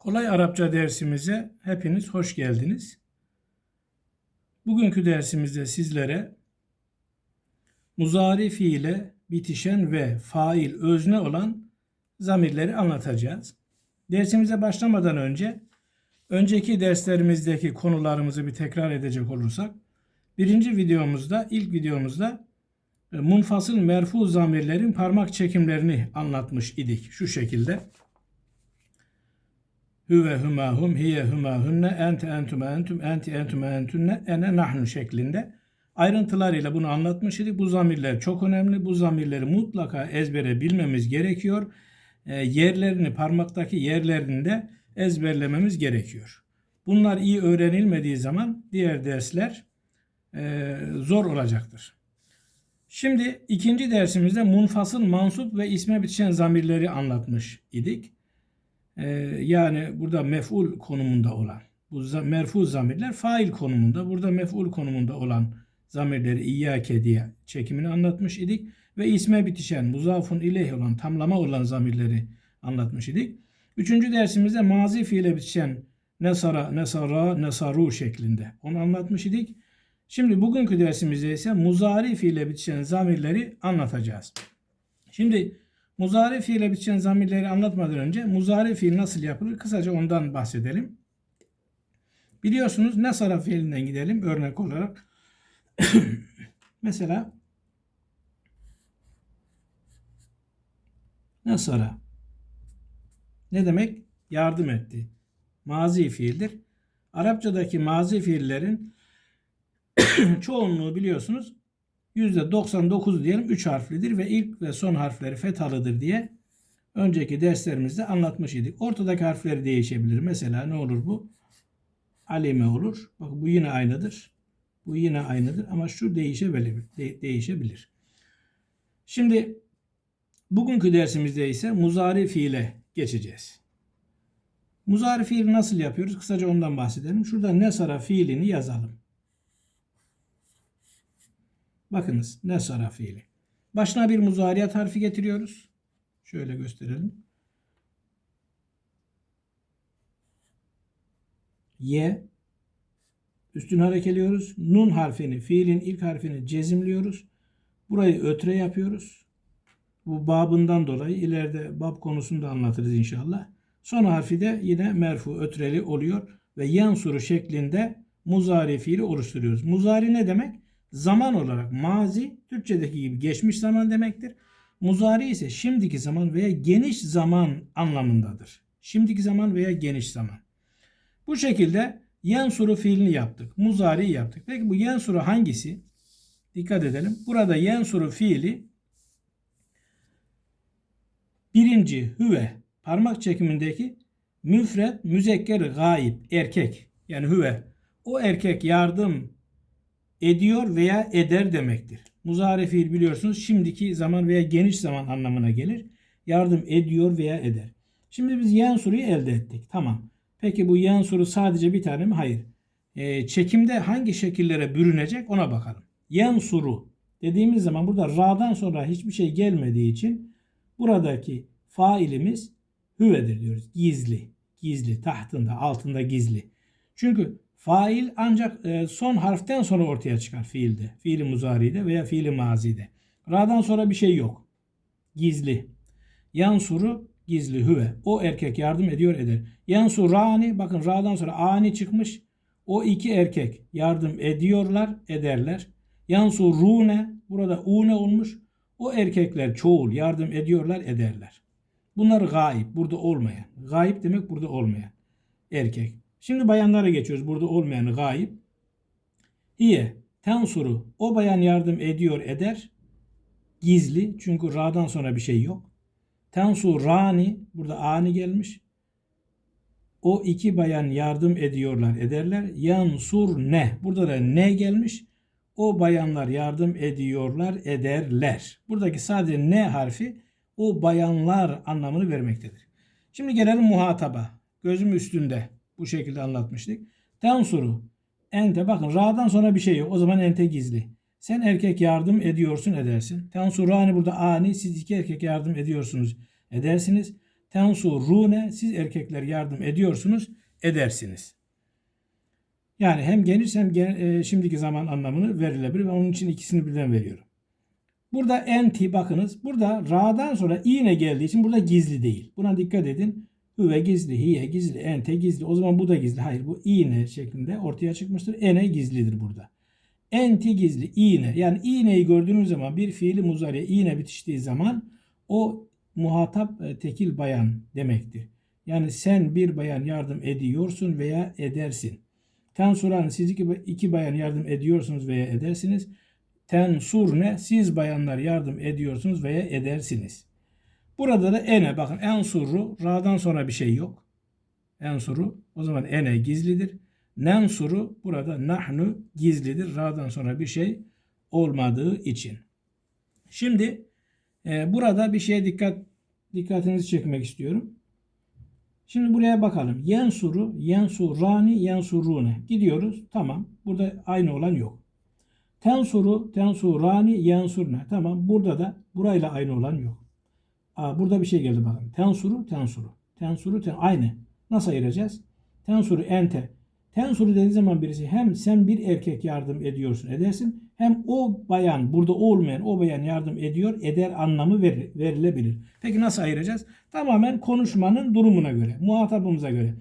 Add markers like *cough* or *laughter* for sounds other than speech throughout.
Kolay Arapça dersimize hepiniz hoş geldiniz. Bugünkü dersimizde sizlere muzari fiile bitişen ve fail özne olan zamirleri anlatacağız. Dersimize başlamadan önce önceki derslerimizdeki konularımızı bir tekrar edecek olursak birinci videomuzda ilk videomuzda e, munfasıl merfu zamirlerin parmak çekimlerini anlatmış idik şu şekilde. Hüve hümahum, hiye hümahunne, ente entüme entüm, enti entüme entünne, ene nahnu şeklinde ayrıntılarıyla bunu anlatmış idik. Bu zamirler çok önemli. Bu zamirleri mutlaka ezbere bilmemiz gerekiyor. E, yerlerini, parmaktaki yerlerini de ezberlememiz gerekiyor. Bunlar iyi öğrenilmediği zaman diğer dersler e, zor olacaktır. Şimdi ikinci dersimizde munfasıl, mansup ve isme bitişen zamirleri anlatmış idik. Ee, yani burada mef'ul konumunda olan, bu merfu zamirler fail konumunda, burada mef'ul konumunda olan zamirleri iyyake diye çekimini anlatmış idik. Ve isme bitişen, muzafun ileyh olan, tamlama olan zamirleri anlatmış idik. Üçüncü dersimizde mazi fiile bitişen nesara, nesara, nesaru şeklinde onu anlatmış idik. Şimdi bugünkü dersimizde ise muzari fiile bitişen zamirleri anlatacağız. Şimdi muzari fiile bitişen zamirleri anlatmadan önce muzari fiil nasıl yapılır kısaca ondan bahsedelim. Biliyorsunuz nesara fiilinden gidelim örnek olarak. *clears throat* Mesela nesara ne demek? Yardım etti. Mazi fiildir. Arapçadaki mazi fiillerin *clears throat* çoğunluğu biliyorsunuz %99 diyelim 3 harflidir ve ilk ve son harfleri fethalıdır diye önceki derslerimizde anlatmış idik. Ortadaki harfleri değişebilir. Mesela ne olur bu? Alime olur. Bak bu yine aynıdır. Bu yine aynıdır ama şu değişebilir. de- değişebilir. Şimdi bugünkü dersimizde ise muzari fiile geçeceğiz. Muzari fiili nasıl yapıyoruz? Kısaca ondan bahsedelim. Şurada nesara fiilini yazalım. Bakınız nesara fiili. Başına bir muzariyat harfi getiriyoruz. Şöyle gösterelim. Y üstünü harekeliyoruz. Nun harfini, fiilin ilk harfini cezimliyoruz. Burayı ötre yapıyoruz. Bu babından dolayı ileride bab konusunda anlatırız inşallah. Son harfi de yine merfu ötreli oluyor ve yansuru şeklinde muzari fiili oluşturuyoruz. Muzari ne demek? Zaman olarak mazi Türkçedeki gibi geçmiş zaman demektir. Muzari ise şimdiki zaman veya geniş zaman anlamındadır. Şimdiki zaman veya geniş zaman. Bu şekilde yansuru fiilini yaptık. Muzari yaptık. Peki bu yansuru hangisi? Dikkat edelim. Burada yansuru fiili birinci hüve parmak çekimindeki müfred müzekker gayip erkek yani hüve o erkek yardım ediyor veya eder demektir. Muzari fiil biliyorsunuz şimdiki zaman veya geniş zaman anlamına gelir. Yardım ediyor veya eder. Şimdi biz yansuruyu elde ettik. Tamam. Peki bu yansuru sadece bir tane mi? Hayır. Ee, çekimde hangi şekillere bürünecek ona bakalım. Yansuru dediğimiz zaman burada ra'dan sonra hiçbir şey gelmediği için buradaki failimiz hüvedir diyoruz. Gizli. Gizli. Tahtında, altında gizli. Çünkü fail ancak e, son harften sonra ortaya çıkar fiilde. Fiili muzari'de veya fiili mazide. Ra'dan sonra bir şey yok. Gizli. Yansuru gizli hüve. O erkek yardım ediyor eder. Yansu rani bakın ra'dan sonra ani çıkmış. O iki erkek yardım ediyorlar ederler. Yansu rune burada une olmuş. O erkekler çoğul yardım ediyorlar ederler. Bunlar gayip burada olmayan. Gayip demek burada olmayan. Erkek. Şimdi bayanlara geçiyoruz. Burada olmayan gayip. Hiye tensuru o bayan yardım ediyor eder. Gizli çünkü ra'dan sonra bir şey yok. Tensu rani burada ani gelmiş. O iki bayan yardım ediyorlar ederler. Yansur ne? Burada da ne gelmiş. O bayanlar yardım ediyorlar ederler. Buradaki sadece ne harfi o bayanlar anlamını vermektedir. Şimdi gelelim muhataba. Gözüm üstünde. Bu şekilde anlatmıştık. Tensuru. Ente bakın ra'dan sonra bir şey yok. O zaman ente gizli. Sen erkek yardım ediyorsun edersin. Tensurani burada ani siz iki erkek yardım ediyorsunuz edersiniz. tensurune siz erkekler yardım ediyorsunuz, edersiniz. Yani hem geniş hem gen- e, şimdiki zaman anlamını verilebilir. Ben onun için ikisini birden veriyorum. Burada enti bakınız. Burada ra'dan sonra iğne geldiği için burada gizli değil. Buna dikkat edin. Hüve gizli, hiye gizli, ente gizli. O zaman bu da gizli. Hayır bu iğne şeklinde ortaya çıkmıştır. Ene gizlidir burada. Enti gizli, iğne. Yani iğneyi gördüğünüz zaman bir fiili muzariye iğne bitiştiği zaman o muhatap e, tekil bayan demektir. Yani sen bir bayan yardım ediyorsun veya edersin. Tensuran siz iki, iki bayan yardım ediyorsunuz veya edersiniz. Tensurne siz bayanlar yardım ediyorsunuz veya edersiniz. Burada da ene bakın ensuru ra'dan sonra bir şey yok. Ensuru o zaman ene gizlidir. Nensuru burada nahnu gizlidir. Ra'dan sonra bir şey olmadığı için. Şimdi e, burada bir şeye dikkat dikkatinizi çekmek istiyorum. Şimdi buraya bakalım. Yensuru, yensurani, yensurune. Gidiyoruz. Tamam. Burada aynı olan yok. Tensuru, tensurani, yensurne. Tamam. Burada da burayla aynı olan yok. Aa, burada bir şey geldi bakın. Tensuru, tensuru. Tensuru, ten aynı. Nasıl ayıracağız? Tensuru, ente. Tensuru dediği zaman birisi hem sen bir erkek yardım ediyorsun edersin hem o bayan burada olmayan o bayan yardım ediyor eder anlamı ver, verilebilir. Peki nasıl ayıracağız? Tamamen konuşmanın durumuna göre, muhatabımıza göre.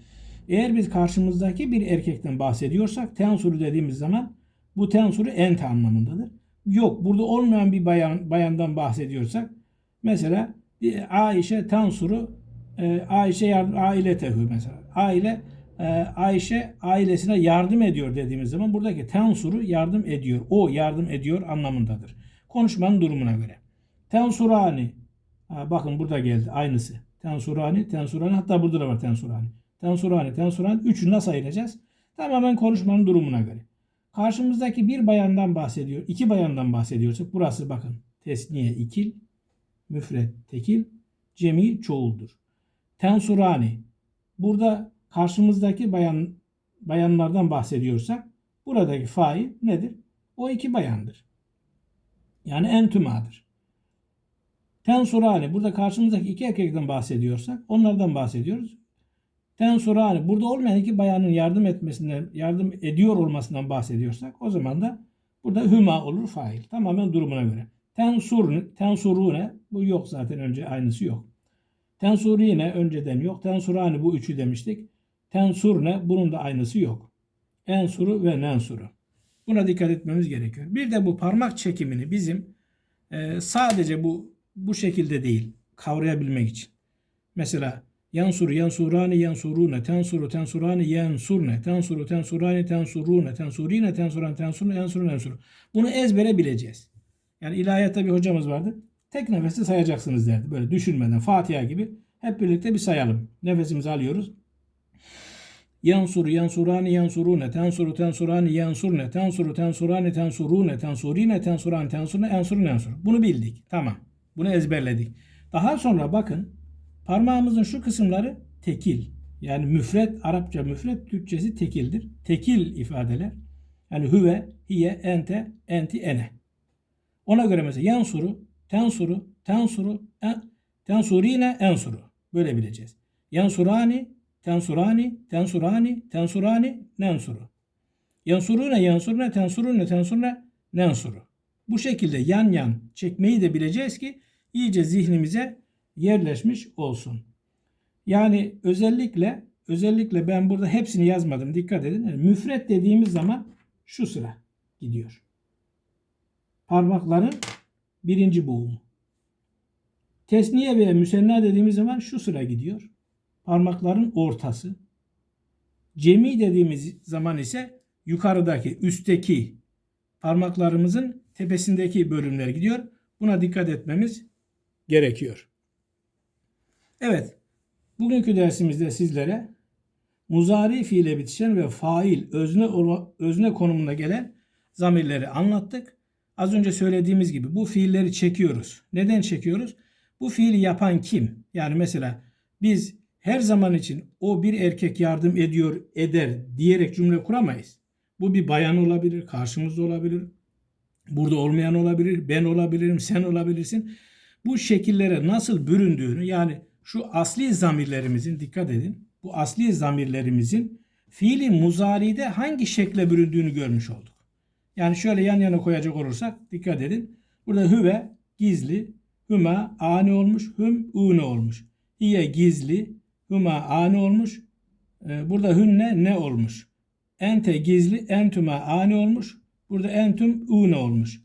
Eğer biz karşımızdaki bir erkekten bahsediyorsak tensuru dediğimiz zaman bu tensuru ente anlamındadır. Yok burada olmayan bir bayan, bayandan bahsediyorsak mesela Ayşe tensuru e, Ayşe yardım aile tehü mesela. Aile e, Ayşe ailesine yardım ediyor dediğimiz zaman buradaki tensuru yardım ediyor. O yardım ediyor anlamındadır. Konuşmanın durumuna göre. Tensurani. Ha, bakın burada geldi aynısı. Tensurani, tensurani hatta burada da var tensurani. Tensurani, tensurani. Üçü nasıl ayıracağız? Tamamen konuşmanın durumuna göre. Karşımızdaki bir bayandan bahsediyor. iki bayandan bahsediyorsak burası bakın. Tesniye ikil, müfret tekil, cemi çoğuldur. Tensurani. Burada karşımızdaki bayan bayanlardan bahsediyorsak buradaki fail nedir? O iki bayandır. Yani entümadır. Tensurani burada karşımızdaki iki erkekten bahsediyorsak onlardan bahsediyoruz. Tensurani burada olmayan iki bayanın yardım etmesinden, yardım ediyor olmasından bahsediyorsak o zaman da burada hüma olur fail. Tamamen durumuna göre. Tensur, tensurune bu yok zaten önce aynısı yok. Tensurine önceden yok. Tensurani bu üçü demiştik. Tensurne bunun da aynısı yok. Ensuru ve nensuru. Buna dikkat etmemiz gerekiyor. Bir de bu parmak çekimini bizim e, sadece bu bu şekilde değil kavrayabilmek için. Mesela yansuru yansurani yansurune tensuru tensurani yansurne tensuru tensurani tensurune tensurine tensuran tensurune yansurun yansuru. Bunu ezbere bileceğiz. Yani ilahiyatta bir hocamız vardı. Tek nefeste sayacaksınız derdi. Böyle düşünmeden Fatiha gibi hep birlikte bir sayalım. Nefesimizi alıyoruz. Yansuru yansurani yansurune tensuru tensurani yansurne tensuru tensurani tensurune tensurine tensuran tensurne ensurun ensur. Bunu bildik. Tamam. Bunu ezberledik. Daha sonra bakın parmağımızın şu kısımları tekil. Yani müfret, Arapça müfret, Türkçesi tekildir. Tekil ifadeler. Yani hüve, hiye, ente, enti, ene. Ona göre mesela yansuru, tensuru, tensuru, en, tensurine, ensuru. Böyle bileceğiz. Yansurani, tensurani, tensurani, tensurani, nensuru. Yansurune, yansurune, tensurune, tensurune, nensuru. Bu şekilde yan yan çekmeyi de bileceğiz ki iyice zihnimize yerleşmiş olsun. Yani özellikle özellikle ben burada hepsini yazmadım. Dikkat edin. Yani müfret dediğimiz zaman şu sıra gidiyor. Parmakların birinci boğumu. Tesniye veya müsenna dediğimiz zaman şu sıra gidiyor. Parmakların ortası. Cemi dediğimiz zaman ise yukarıdaki, üstteki parmaklarımızın tepesindeki bölümler gidiyor. Buna dikkat etmemiz gerekiyor. Evet. Bugünkü dersimizde sizlere muzari fiile bitişen ve fail özne özne konumuna gelen zamirleri anlattık. Az önce söylediğimiz gibi bu fiilleri çekiyoruz. Neden çekiyoruz? Bu fiili yapan kim? Yani mesela biz her zaman için o bir erkek yardım ediyor, eder diyerek cümle kuramayız. Bu bir bayan olabilir, karşımızda olabilir, burada olmayan olabilir, ben olabilirim, sen olabilirsin. Bu şekillere nasıl büründüğünü yani şu asli zamirlerimizin dikkat edin. Bu asli zamirlerimizin fiili muzari'de hangi şekle büründüğünü görmüş olduk. Yani şöyle yan yana koyacak olursak dikkat edin. Burada hüve gizli, hüma ani olmuş, hüm une olmuş. Hiye gizli, hüma ani olmuş. Ee, Burada hünne ne olmuş. Ente gizli, entüme ani olmuş. Burada entüm une olmuş.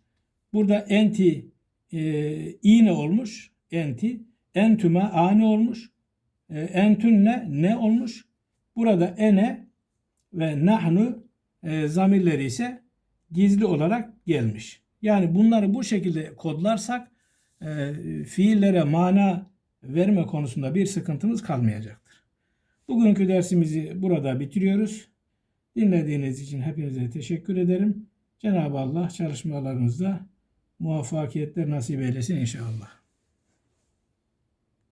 Burada enti e, iğne olmuş. Enti. Entüme ani olmuş. E, entünne ne olmuş. Burada ene ve nahnu e, zamirleri ise gizli olarak gelmiş. Yani bunları bu şekilde kodlarsak e, fiillere mana verme konusunda bir sıkıntımız kalmayacaktır. Bugünkü dersimizi burada bitiriyoruz. Dinlediğiniz için hepinize teşekkür ederim. Cenab-ı Allah çalışmalarınızda muvaffakiyetler nasip eylesin inşallah.